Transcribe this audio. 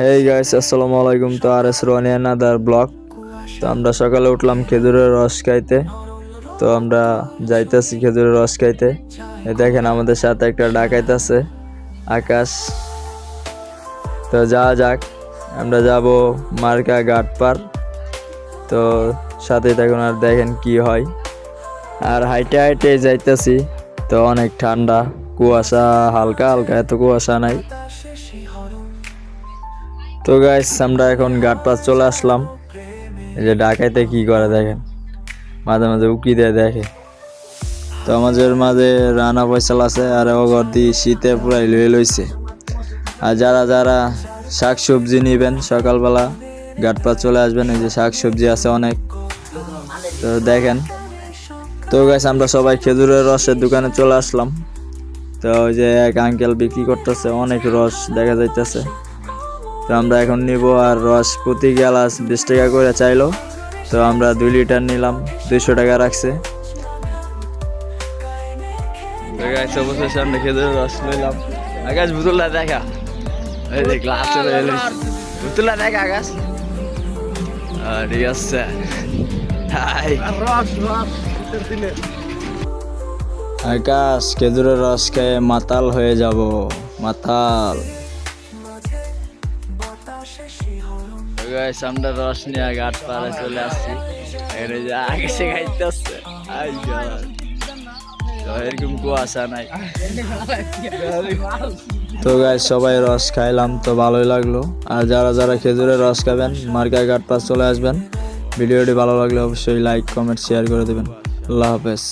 Hey guys আসসালামু আলাইকুম তো আর এস রোয়ানি আনাদার ব্লগ তো আমরা সকালে উঠলাম খেজুরের রস খাইতে। তো আমরা যাইতেছি খেজুরের রস খাইতে। দেখেন আমাদের সাথে একটা ডাকাইত আছে আকাশ। তো যাওয়া যাক, আমরা যাব মার্কা ঘাট পার। তো সাথে দেখুন আর দেখেন কি হয়। আর হাইটে হাইটে যাইতেছি, তো অনেক ঠান্ডা, কুয়াশা, হালকা হালকা, এত কুয়াশা নাই। তো গাইস আমরা এখন ঘাট পাশ চলে আসলাম। এই যে ডাকাইতে কি করে দেখেন? মাঝে মাঝে উকি দিয়ে দেখে। তো আমাদের মাঝে রানা পয়সাল আছে আর ওগর দিয়ে শীতে পুরাই লয়ে লইছে। আর যারা যারা শাক সবজি নিবেন, সকালবেলা ঘাট পাশ চলে আসবেন। এই যে শাক সবজি আছে অনেক। তো দেখেন। তো গাইস আমরা সবাই খেজুরের রসের দোকানে চলে আসলাম। তো ওই যে এক আঙ্কেল বিক্রি করতেছে, অনেক রস দেখা যাইতেছে। তো আমরা এখন নিব আর রস প্রতি গ্লাস বিশ টাকা করে চাইলো। তো আমরা দুই লিটার নিলাম দুইশো টাকা রাখছে। রস নিলাম। আকাশ বুতুলটা দেখা। এই যে গ্লাস বুতুলটা দেখা আকাশ ঠিক আছে। আকাশ খেজুরের রস খেয়ে মাতাল হয়ে যাব। মাতাল। আমরা ঘাট চলে আসছি। আগে সে আসছে। এরকম কুয়াশা নাই। তো গাইস সবাই রস খাইলাম, তো ভালোই লাগল। আর যারা যারা খেজুরের রস খাবেন মার্কা ঘাট পাশ চলে আসবেন। ভিডিওটি ভালো লাগলে অবশ্যই লাইক কমেন্ট শেয়ার করে দেবেন। আল্লাহ হাফেজ।